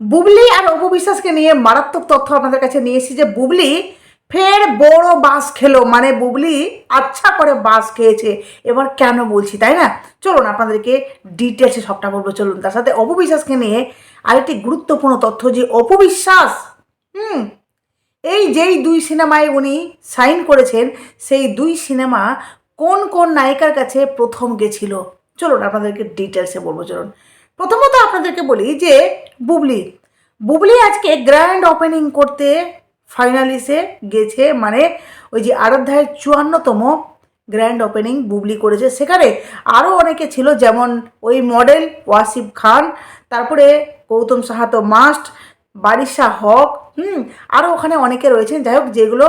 বুবলি আর অপবিশ্বাসকে নিয়ে মারাত্মক তথ্য আপনাদের কাছে নিয়ে এসেছি যে বুবলি ফের বড় বাস খেলো। মানে বুবলি আচ্ছা করে বাস খেয়েছে। এবার কেন বলছি, তাই না? চলুন আপনাদেরকে ডিটেলসে সবটা বলব। চলুন, তার সাথে অপবিশ্বাসকে নিয়ে আরেকটি গুরুত্বপূর্ণ তথ্য যে অপবিশ্বাস হুম, এই যেই দুই সিনেমায় উনি সাইন করেছেন, সেই দুই সিনেমা কোন কোন নায়িকার কাছে প্রথম গেছিল? চলুন আপনাদেরকে ডিটেলসে বলব। চলুন প্রথমত আপনাদেরকে বলি যে বুবলি বুবলি আজকে গ্র্যান্ড ওপেনিং করতে ফাইনালিসে গেছে মানে ওই যে আরাধ্যায় চুয়ান্নতম গ্র্যান্ড ওপেনিং বুবলি করেছে। সেখানে আরও অনেকে ছিল, যেমন ওই মডেল ওয়াসিফ খান, তারপরে গৌতম সাহাতো মাস্ট বারিশা হক, হুম আরও ওখানে অনেকে রয়েছেন। যাই হোক, যেগুলো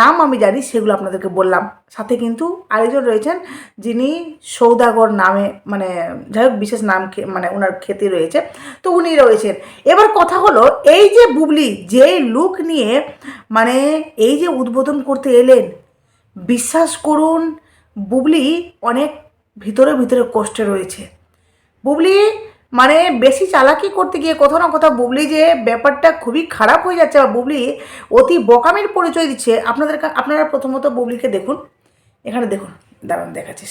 নাম আমি জানি, সেগুলো আপনাদেরকে বললাম। সাথে কিন্তু আরেকজন রয়েছেন, যিনি সৌদাগর নামে মানে যাই হোক, বিশেষ নাম মানে ওনার খ্যাতি রয়েছে। তো উনি রয়েছেন। এবার কথা হলো, এই যে বুবলি যে লুক নিয়ে মানে এই যে উদ্বোধন করতে এলেন, বিশ্বাস করুন, বুবলি অনেক ভিতরে ভিতরে কষ্টে রয়েছে। বুবলি মানে বেশি চালাকি করতে গিয়ে কোথাও না কোথাও বুবলি যে ব্যাপারটা খুবই খারাপ হয়ে যাচ্ছে বা বুবলি অতি বোকামির পরিচয় দিচ্ছে। আপনাদের আপনারা প্রথমত বুবলিকে দেখুন। এখানে দেখুন, দাঁড়ান দেখাচ্ছে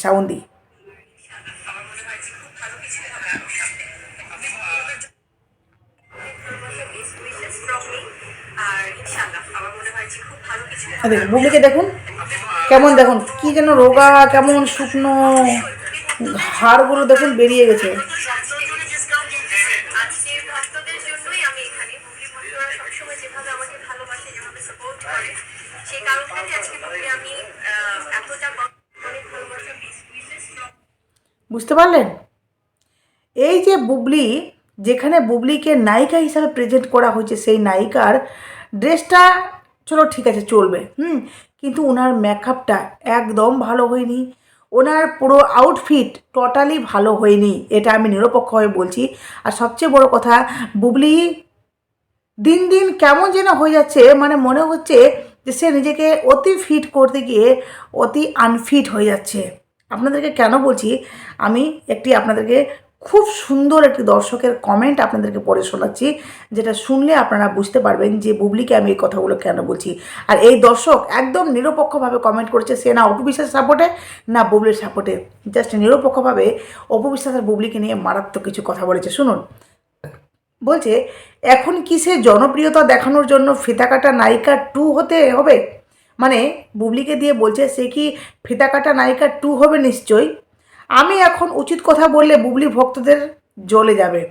আর দেখুন বুবলিকে দেখুন। কেমন দেখুন, কি যেন রোগা, কেমন শুকনো, হাড়গুলো দেখুন বেরিয়ে গেছে। বুঝতে পারলেন? এই যে বুবলি, যেখানে বুবলিকে নায়িকা হিসাবে প্রেজেন্ট করা হয়েছে, সেই নায়িকার ড্রেসটা চলো ঠিক আছে, চলবে, হুম? কিন্তু ওনার মেকআপটা একদম ভালো হয়নি। ওনার পুরো আউটফিট টোটালি ভালো হয়নি, এটা আমি নিরপেক্ষ হয়ে বলছি। আর সবচেয়ে বড় কথা, বুবলি দিন দিন কেমন যেন হয়ে যাচ্ছে মানে মনে হচ্ছে যে সে নিজেকে অতি ফিট করতে গিয়ে অতি আনফিট হয়ে যাচ্ছে। আপনাদেরকে কেন বলছি, আমি একটি আপনাদেরকে খুব সুন্দর একটি দর্শকের কমেন্ট আপনাদেরকে পড়ে শোনাচ্ছি, যেটা শুনলে আপনারা বুঝতে পারবেন যে বুবলিকে আমি এই কথাগুলো কেন বলছি। আর এই দর্শক একদম নিরপেক্ষভাবে কমেন্ট করেছে, সে না অপবিশ্বাস সাপোর্টে না বুবলির সাপোর্টে জাস্ট নিরপেক্ষভাবে অপবিশ্বাস আর বুবলিকে নিয়ে মারাত্মক কিছু কথা বলেছে। শুনুন, বলছে, এখন কি সে জনপ্রিয়তা দেখানোর জন্য ফিতা কাটা নায়িকা টু হতে হবে? মানে বুবলিকে দিয়ে বলছে, সে কি ফিতা কাটা নায়িকা টু হবে নিশ্চয়ই? আমি এখন উচিত কথা বললে বুবলি ভক্তদের জ্বলে যাবে।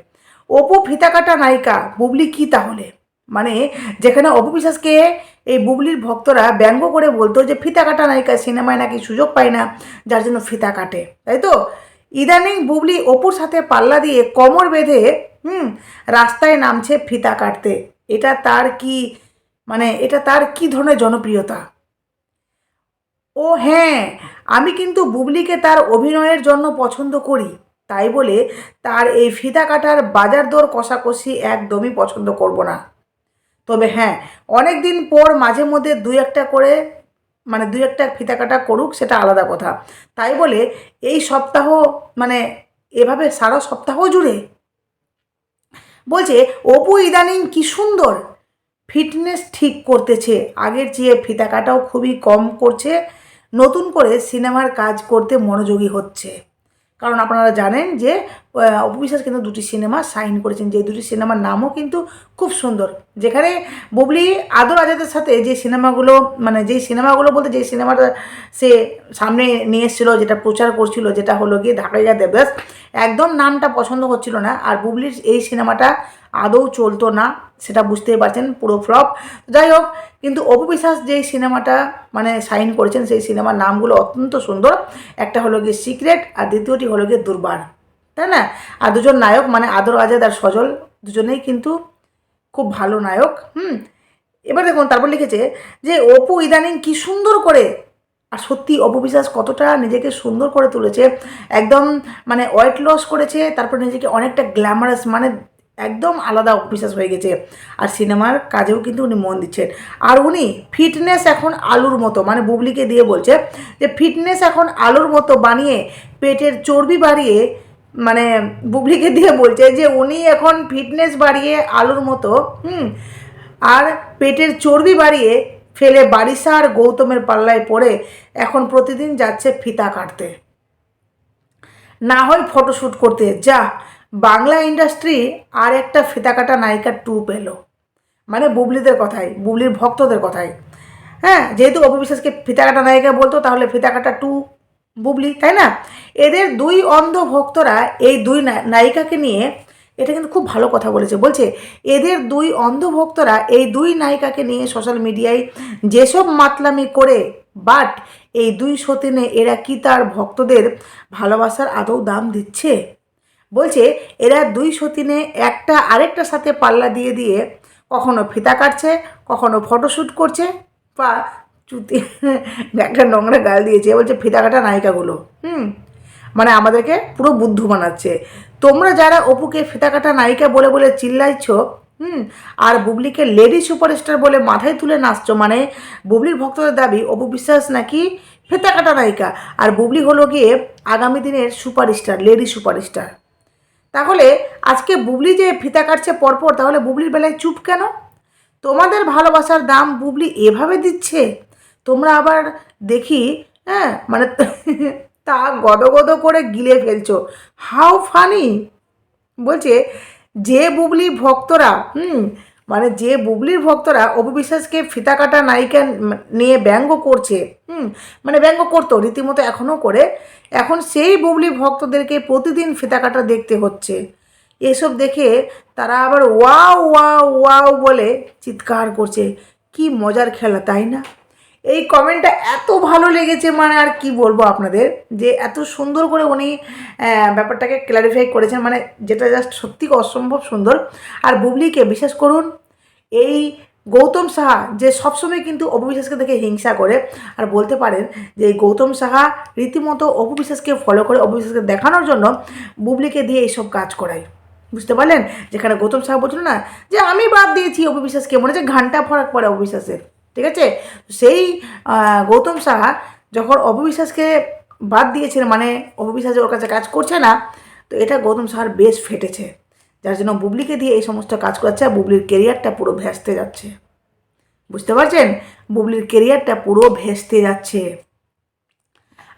অপু ফিতা কাটা নায়িকা, বুবলি কি তাহলে? মানে যেখানে অপু বিশ্বাসকে এই বুবলির ভক্তরা ব্যঙ্গ করে বলতো যে ফিতা কাটা নায়িকা সিনেমায় নাকি সুযোগ পায় না, যার জন্য ফিতা কাটে। তাই তো? ইদানিং বুবলি অপুর সাথে পাল্লা দিয়ে কোমর বেঁধে, হুম, রাস্তায় নামছে ফিতা কাটতে। এটা তার কি মানে এটা তার কি ধরনের জনপ্রিয়তা? ও হ্যাঁ আমি কিন্তু বুবলিকে তার অভিনয়ের জন্য পছন্দ করি। তাই বলে তার এই ফিতা কাটার বাজার দর কষাকষি একদমই পছন্দ করব না। তবে হ্যাঁ অনেক দিন পর মাঝে মধ্যে দুই একটা করে মানে দুই একটা ফিতা কাটা করুক সেটা আলাদা কথা। তাই বলে এই সপ্তাহ মানে এভাবে সারা সপ্তাহ জুড়ে? বলছে, অপু ইদানিং কি সুন্দর। ফিটনেস ঠিক করতেছে। আগের চেয়ে ফিতা কাটাও খুবই কম করছে। নতুন করে সিনেমার কাজ করতে মনোযোগী হচ্ছে। কারণ আপনারা জানেন যে আহ, অপু বিশ্বাস কিন্তু দুটি সিনেমা সাইন করেছেন। যে দুটি সিনেমার নামও কিন্তু খুব সুন্দর। যেখানে বুবলি আদর আজাদের সাথে যে সিনেমাগুলো মানে যেই সিনেমাগুলো বলতে যে সিনেমাটা সে সামনে নিয়ে এসেছিল যেটা প্রচার করছিল যেটা হলো গিয়ে ঢাকাইয়া দেবদাস একদম নামটা পছন্দ হচ্ছিল না, আর বুবলির এই সিনেমাটা আদৌ চলতো না, সেটা বুঝতেই পারছেন পুরো ফ্লপ। যাই হোক, কিন্তু অপু বিশ্বাস যেই সিনেমাটা মানে সাইন করেছেন, সেই সিনেমার নামগুলো অত্যন্ত সুন্দর। একটা হলো গিয়ে সিক্রেট, আর দ্বিতীয়টি হলো গিয়ে দুর্বার। তাই না? আর দুজন নায়ক মানে আদর আজাদ আর সজল, দুজনেই কিন্তু খুব ভালো নায়ক, হুম? এবার দেখুন, তারপর লিখেছে যে, অপু ইদানিং কি সুন্দর করে আর সত্যি অপবিশ্বাস কতটা নিজেকে সুন্দর করে তুলেছে, একদম মানে ওয়েট লস করেছে, তারপর নিজেকে অনেকটা গ্ল্যামারাস মানে একদম আলাদা অপবিশ্বাস হয়ে গেছে। আর সিনেমার কাজেও কিন্তু উনি মন দিচ্ছেন। আর উনি ফিটনেস এখন আলুর মতো মানে বুবলিকে দিয়ে বলছে যে ফিটনেস এখন আলুর মতো বানিয়ে পেটের চর্বি বাড়িয়ে মানে বুবলিকে দিয়ে বলছে যে উনি এখন ফিটনেস বাড়িয়ে আলুর মতো, হুম, আর পেটের চর্বি বাড়িয়ে ফেলে বারিশা আর গৌতমের পাল্লায় পড়ে এখন প্রতিদিন যাচ্ছে ফিতা কাটতে। না হয় ফটোশ্যুট করতে। যা, বাংলা ইন্ডাস্ট্রি আর একটা ফিতা কাটা নায়িকা টু পেল। মানে বুবলিদের কথাই, বুবলির ভক্তদের কথাই। হ্যাঁ যেহেতু অপবিশ্বাসকে ফিতা কাটা নায়িকা বলতো, তাহলে ফিতা কাটা টু বুবলি, তাই না? এদের দুই অন্ধ ভক্তরা এই দুই নায়িকাকে নিয়ে এটা কিন্তু খুব ভালো কথা বলেছে। বলছে, এদের দুই অন্ধভক্তরা এই দুই নায়িকাকে নিয়ে সোশ্যাল মিডিয়ায় যেসব মাতলামি করে বাট এই দুই সতীনে এরা কি তার ভক্তদের ভালোবাসার আদৌ দাম দিচ্ছে? বলছে, এরা দুই সতীনে একটা আরেকটার সাথে পাল্লা দিয়ে দিয়ে কখনো ফিতা কাটছে, কখনো ফটোশ্যুট করছে, বা চুতি, একটা নোংরা গাল দিয়েছে। বলছে, ফিতা কাটা নায়িকাগুলো। হুম। মানে আমাদেরকে পুরো বুদ্ধু বানাচ্ছে। তোমরা যারা অপুকে ফিতা কাটা নায়িকা বলে বলে চিল্লাইছ, হুম, আর বুবলিকে লেডি সুপারস্টার বলে মাথায় তুলে নাচছো মানে বুবলির ভক্তদের দাবি, অপু বিশ্বাস নাকি ফিতা কাটা নায়িকা? আর বুবলি হলো গিয়ে আগামী দিনের সুপারস্টার, লেডি সুপারস্টার। তাহলে আজকে বুবলি যে ফিতা কাটছে পরপর, তাহলে বুবলির বেলায় চুপ কেন? তোমাদের ভালোবাসার দাম বুবলি এভাবে দিচ্ছে? তোমরা আবার দেখি হ্যাঁ মানে তা গদগদ করে গিলে ফেলছো। How funny. বলছে, যে বুবলি ভক্তরা, হুম মানে যে বুবলির ভক্তরা অপবিশ্বাসকে ফিতা কাটা নায়িকা নিয়ে ব্যঙ্গ করছে, হুম মানে ব্যঙ্গ করতো, রীতিমতো এখনও করে, এখন সেই বুবলি ভক্তদেরকে প্রতিদিন ফিতা কাটা দেখতে হচ্ছে। এসব দেখে তারা আবার ওয়াও ওয়াও ওয়াও বলে চিৎকার করছে। কি মজার খেলা, তাই না? এই কমেন্টটা এত ভালো লেগেছে মানে আর কি বলব আপনাদের? যে এত সুন্দর করে উনি ব্যাপারটাকে ক্ল্যারিফাই করেছেন মানে যেটা জাস্ট সত্যি অসম্ভব সুন্দর। আর বুবলিকে বিশ্বাস করুন, এই গৌতম সাহা, যে সবসময় কিন্তু অপবিশ্বাসকে দেখে হিংসা করে, আর বলতে পারেন যে গৌতম সাহা রীতিমতো অপবিশ্বাসকে ফলো করে অপবিশ্বাসকে দেখানোর জন্য বুবলিকে দিয়ে এইসব কাজ করায়। বুঝতে পারলেন? যেখানে গৌতম সাহা বলছিল না, যে আমি বাদ দিয়েছি অপবিশ্বাসকে মনে হচ্ছে ঘণ্টা ফরাক পড়ে অপবিশ্বাসের ঠিক আছে? সেই গৌতম সাহা যখন অপবিশ্বাসকে বাদ দিয়েছেন মানে অপবিশ্বাস ওর কাছে কাজ করছে না, তো এটা গৌতম সাহার বেশ ফেটেছে। যার জন্য বুবলিকে দিয়ে এই সমস্ত কাজ করাচ্ছে আর বুবলির কেরিয়ারটা পুরো ভেস্তে যাচ্ছে। বুঝতে পারছেন? বুবলির কেরিয়ারটা পুরো ভেস্তে যাচ্ছে।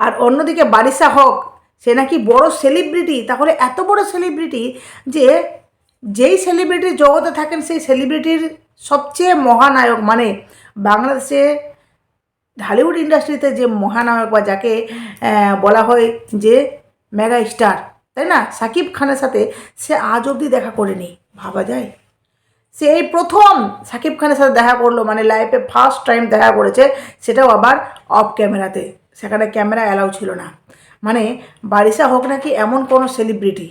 আর অন্যদিকে বারিশা হক, সে নাকি বড় সেলিব্রিটি তাহলে এত বড় সেলিব্রিটি যে যেই সেলিব্রিটির জগতে থাকেন, সেই সেলিব্রিটির সবচেয়ে মহানায়ক মানে বাংলাদেশে ঢালিউড ইন্ডাস্ট্রিতে যে মহানায়ক বা যাকে বলা হয় যে মেগা স্টার তাই না? সাকিব খানের সাথে সে আজ অবধি দেখা করেনি, ভাবা যায়? সে এই প্রথম সাকিব খানের সাথে দেখা করল মানে লাইফে ফার্স্ট টাইম দেখা করেছে, সেটাও আবার অফ ক্যামেরাতে সেখানে ক্যামেরা অ্যালাউ ছিল না। মানে বারিশা হোক নাকি এমন কোনো সেলিব্রিটি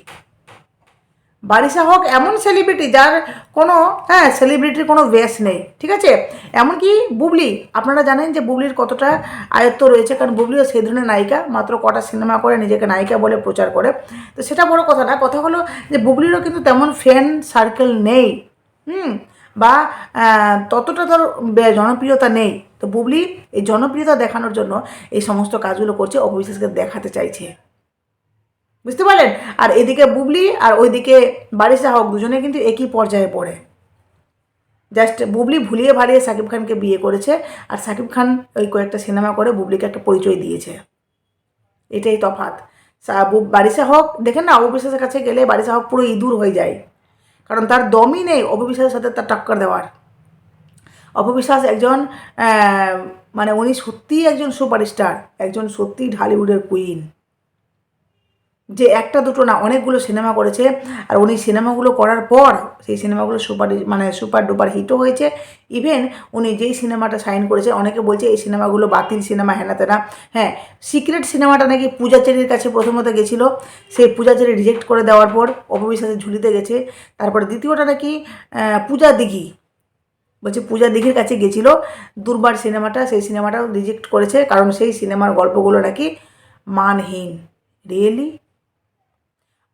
বারিশা হক, এমন সেলিব্রিটি যার কোনো হ্যাঁ সেলিব্রিটির কোনো বেস নেই, ঠিক আছে? এমনকি বুবলি, আপনারা জানেন যে বুবলির কতটা আয়ত্ত রয়েছে, কারণ বুবলিও সেই ধরনের নায়িকা, মাত্র কটা সিনেমা করে, নিজেকে নায়িকা বলে প্রচার করে। তো সেটা বড় কথা না, কথা হলো যে বুবলিরও কিন্তু তেমন ফ্যান সার্কেল নেই, হুম? বা ততটা ধর জনপ্রিয়তা নেই। তো বুবলি এই জনপ্রিয়তা দেখানোর জন্য এই সমস্ত কাজগুলো করছে অপবিশ্বাসকে দেখাতে চাইছে। বুঝতে পারলেন? আর এদিকে বুবলি আর ওইদিকে বারিশা হক দুজনে কিন্তু একই পর্যায়ে পড়ে। জাস্ট বুবলি ভুলিয়ে ভালিয়ে সাকিব খানকে বিয়ে করেছে আর সাকিব খান ওই কয়েকটা সিনেমা করে বুবলিকে একটা পরিচয় দিয়েছে। এটাই বু- বারিশা হক, দেখেন না অপবিশ্বাসের কাছে গেলে বারিশা হক পুরো ইঁদুর হয়ে যায়। কারণ তার দমই নেই অপবিশ্বাসের সাথে তার টক্কর দেওয়ার। অপবিশ্বাস একজন মানে উনি সত্যিই একজন সুপারস্টার, একজন সত্যিই ঢালিউডের কুইন। যে একটা দুটো না, অনেকগুলো সিনেমা করেছে। আর উনি সিনেমাগুলো করার পর সেই সিনেমাগুলো সুপার মানে সুপার ডুপার হিটও হয়েছে। ইভেন উনি যেই সিনেমাটা সাইন করেছে, অনেকে বলছে এই সিনেমাগুলো বাতিল সিনেমা, হেনা তেনা। হ্যাঁ সিক্রেট সিনেমাটা নাকি পূজাচেরির কাছে প্রথমত গেছিল। সেই পূজাচেরি রিজেক্ট করে দেওয়ার পর অপবিশ্বাসের ঝুলিতে গেছে। তারপরে দ্বিতীয়টা নাকি পূজা দিঘি, বলছে পূজা দিঘির কাছে গেছিল। দুর্বার সিনেমাটা, সেই সিনেমাটাও রিজেক্ট করেছে। কারণ সেই সিনেমার গল্পগুলো নাকি মানহীন। রিয়েলি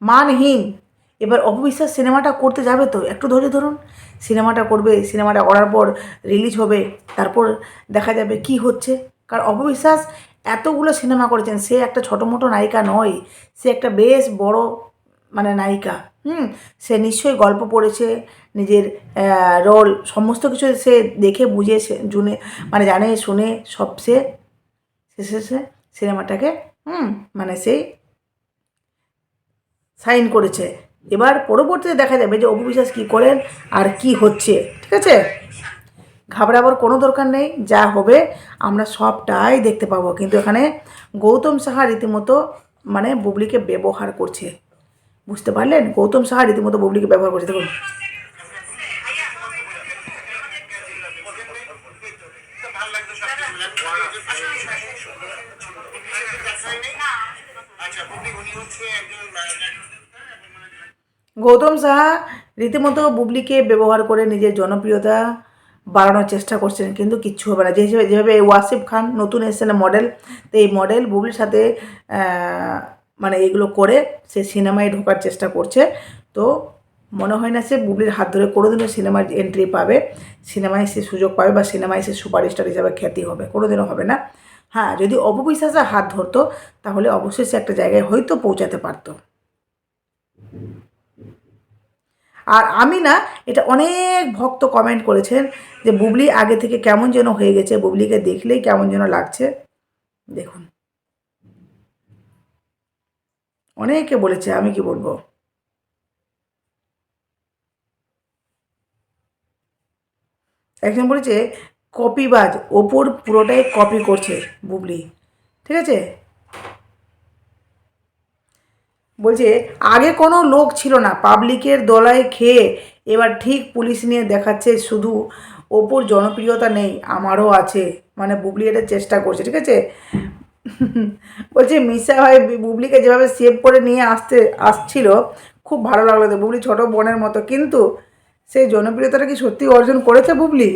মানহীন। এবার অপবিশ্বাস সিনেমাটা করতে যাবে তো? একটু ধরে ধরুন। সিনেমাটা করবে, সিনেমাটা করার পর রিলিজ হবে, তারপর দেখা যাবে কি হচ্ছে। কারণ অপবিশ্বাস এতগুলো সিনেমা করেছেন, সে একটা ছোটো মোটো নায়িকা নয়, সে একটা বেশ বড় মানে নায়িকা, হুম? সে নিশ্চয়ই গল্প পড়েছে, নিজের রোল সমস্ত কিছু সে দেখে বুঝে, সে জুনে মানে জানে, শুনে, সব সে শেষে সে সিনেমাটাকে, হুম? মানে সেই সাইন করেছে। এবার পরবর্তীতে দেখা যাবে যে অপু বিশ্বাস কী করেন আর কি হচ্ছে, ঠিক আছে? ঘাবড়াবার কোনো দরকার নেই, যা হবে আমরা সবটাই দেখতে পাবো। কিন্তু এখানে গৌতম সাহা রীতিমতো মানে বুবলিকে ব্যবহার করছে। বুঝতে পারলেন? গৌতম সাহা রীতিমতো বুবলিকে ব্যবহার করছে। দেখুন আচ্ছা বুবলি উনি হচ্ছে একজন গৌতম সাহা রীতিমতো বুবলিকে ব্যবহার করে নিজের জনপ্রিয়তা বাড়ানোর চেষ্টা করছেন, কিন্তু কিচ্ছু হবে না। যে হিসেবে যেভাবে ওয়াসিফ খান নতুন এসেছেন মডেল তো এই মডেল বুবলির সাথে মানে এগুলো করে সে সিনেমায় ঢোকার চেষ্টা করছে। তো মনে হয় না সে বুবলির হাত ধরে কোনোদিনও সিনেমার এন্ট্রি পাবে, সিনেমায় সে সুযোগ পাবে বা সিনেমায় সে সুপারস্টার হিসাবে খ্যাতি হবে, কোনোদিনও হবে না। হ্যাঁ যদি অপবিশ্বাসের হাত ধরতো, তাহলে অবশ্যই সে একটা জায়গায় হয়তো পৌঁছাতে পারতো। আর আমি না, এটা অনেক ভক্ত কমেন্ট করেছেন যে, বুবলি, আগে থেকে কেমন যেন হয়ে গেছে? বুবলিকে দেখলেই কেমন যেন লাগছে? দেখুন। অনেকে বলেছে, আমি কি বলব? একজন বলেছে কপিবাজ ওপর পুরোটাই কপি করছে বুবলি। ঠিক আছে? বলছে, আগে কোনো লোক ছিল না। পাবলিকের দলায় খেয়ে এবার ঠিক পুলিশ নিয়ে দেখাচ্ছে শুধু ওপর জনপ্রিয়তা নেই, আমারও আছে। মানে বুবলি এটা চেষ্টা করছে, ঠিক আছে? বলছে, মিশা হয় বুবলিকে যেভাবে সেভ করে নিয়ে আসতে, আসছিল, খুব ভালো লাগল তো। বুবলি ছোট বোনের মতো। কিন্তু সেই জনপ্রিয়তাটা কি সত্যি অর্জন করেছে বুবলি?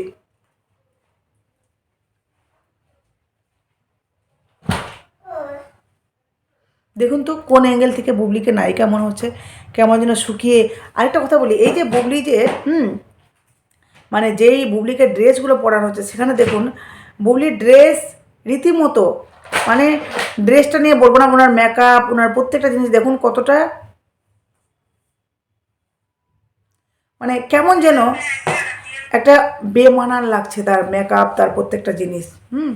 দেখুন তো কোন অ্যাঙ্গেল থেকে বুবলিকে নায়িকা মনে হচ্ছে, কেমন যেন শুকিয়ে, আরেকটা কথা বলি, এই যে বুবলি যে, হুম মানে যেই বুবলিকে ড্রেসগুলো পরানো হচ্ছে, সেখানে দেখুন, বুবলির ড্রেস রীতিমতো মানে ড্রেসটা নিয়ে বলব না, ওনার মেকআপ ওনার প্রত্যেকটা জিনিস, দেখুন কতটা মানে কেমন যেন একটা বেমানান লাগছে তার মেকআপ তার প্রত্যেকটা জিনিস, হুম।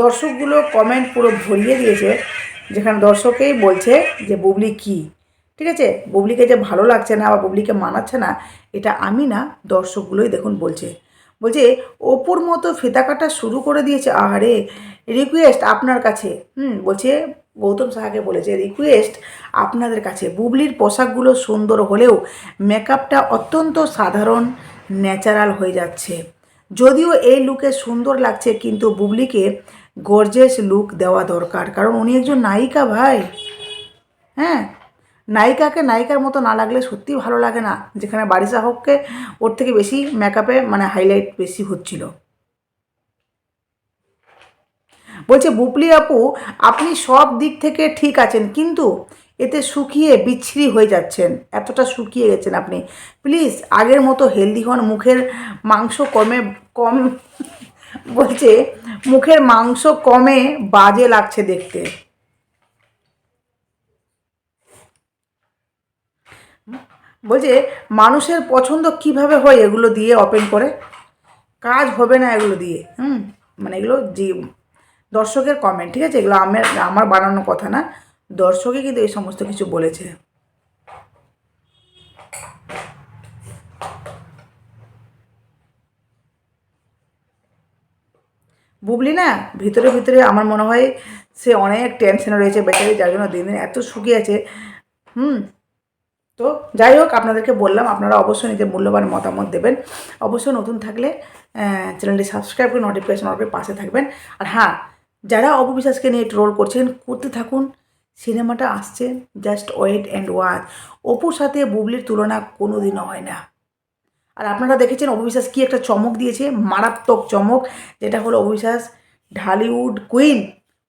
দর্শকগুলো কমেন্ট পুরো ভরিয়ে দিয়েছে, যেখানে দর্শকেই বলছে যে, বুবলি কি? ঠিক আছে? বুবলিকে যে ভালো লাগছে না বা বুবলিকে মানাচ্ছে না, এটা আমি না, দর্শকগুলোই দেখুন বলছে। বলছে, অপুর মতো ফিতা কাটা শুরু করে দিয়েছে। আরে রিকোয়েস্ট আপনার কাছে। হুম, বলছে, গৌতম সাহাকে বলেছে রিকোয়েস্ট আপনাদের কাছে। বুবলির পোশাকগুলো সুন্দর হলেও মেকআপটা অত্যন্ত সাধারণ ন্যাচারাল হয়ে যাচ্ছে। যদিও এই লুকে সুন্দর লাগছে, কিন্তু বুবলিকে গর্জেস লুক দেওয়া দরকার। কারণ উনি একজন নায়িকা ভাই। হ্যাঁ নায়িকাকে নায়িকার মতো না লাগলে সত্যি ভালো লাগে না। যেখানে বারিশা হককে ওর থেকে বেশি মেকআপে মানে হাইলাইট বেশি হচ্ছিল। বলছে বুপলি আপু, আপনি সব দিক থেকে ঠিক আছেন, কিন্তু এতে শুকিয়ে বিচ্ছিরি হয়ে যাচ্ছেন। এতটা শুকিয়ে গেছেন আপনি। প্লিজ, আগের মতো হেলদি হন, মুখের মাংস কমে, কম বলছে, মুখের মাংস কমে, বাজে লাগছে দেখতে। বলছে, মানুষের পছন্দ কীভাবে হয় এগুলো দিয়ে ওপেন করে? কাজ হবে না এগুলো দিয়ে। হুম মানে এগুলো যে দর্শকের কমেন্ট ঠিক আছে? এগুলো আমার আমার বানানো কথা না। দর্শকই কিন্তু এই সমস্ত কিছু বলেছে। বুবলি না, ভিতরে ভিতরে আমার মনে হয় সে অনেক টেনশনে রয়েছে বেচারি যার জন্য দিন দিন এত শুকিয়ে আছে। হুম, তো যাই হোক, আপনাদেরকে বললাম, আপনারা অবশ্যই নিজের মূল্যবান মতামত দেবেন। অবশ্যই নতুন থাকলে চ্যানেলটি সাবস্ক্রাইব করে নোটিফিকেশন অর্পে পাশে থাকবেন। আর হ্যাঁ যারা অপবিশ্বাসকে নিয়ে ট্রোল করছেন, করতে থাকুন। সিনেমাটা আসছে জাস্ট ওয়েট অ্যান্ড ওয়াচ অপুর সাথে বুবলির তুলনা কোনো দিনও হয় না। আর আপনারা দেখেছেন অবিশ্বাস কি একটা চমক দিয়েছে? মারাত্মক চমক, যেটা হলো অবিশ্বাস ঢালিউড কুইন।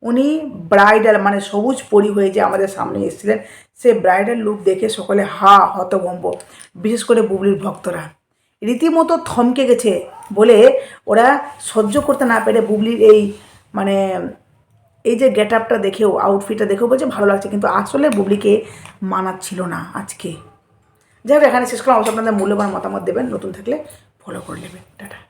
উনি ব্রাইডাল মানে সবুজ পরি হয়ে যে আমাদের সামনে এসেছিলেন, সে ব্রাইডাল লুক দেখে সকলে হা, হতভম্ব। বিশেষ করে বুবলির ভক্তরা। রীতিমতো থমকে গেছে বলে ওরা সহ্য করতে না পেরে বুবলির এই মানে এই যে গেট আপটা দেখেও আউটফিটটা দেখেও বলছে, ভালো লাগছে। কিন্তু আসলে বুবলিকে মানাচ্ছিল না আজকে। যাই হোক, এখানে শেষ করলাম। অবশ্যই আপনাদের মূল্যবান মতামত দেবেন। নতুন থাকলে ফলো করে নেবেন। টাটা।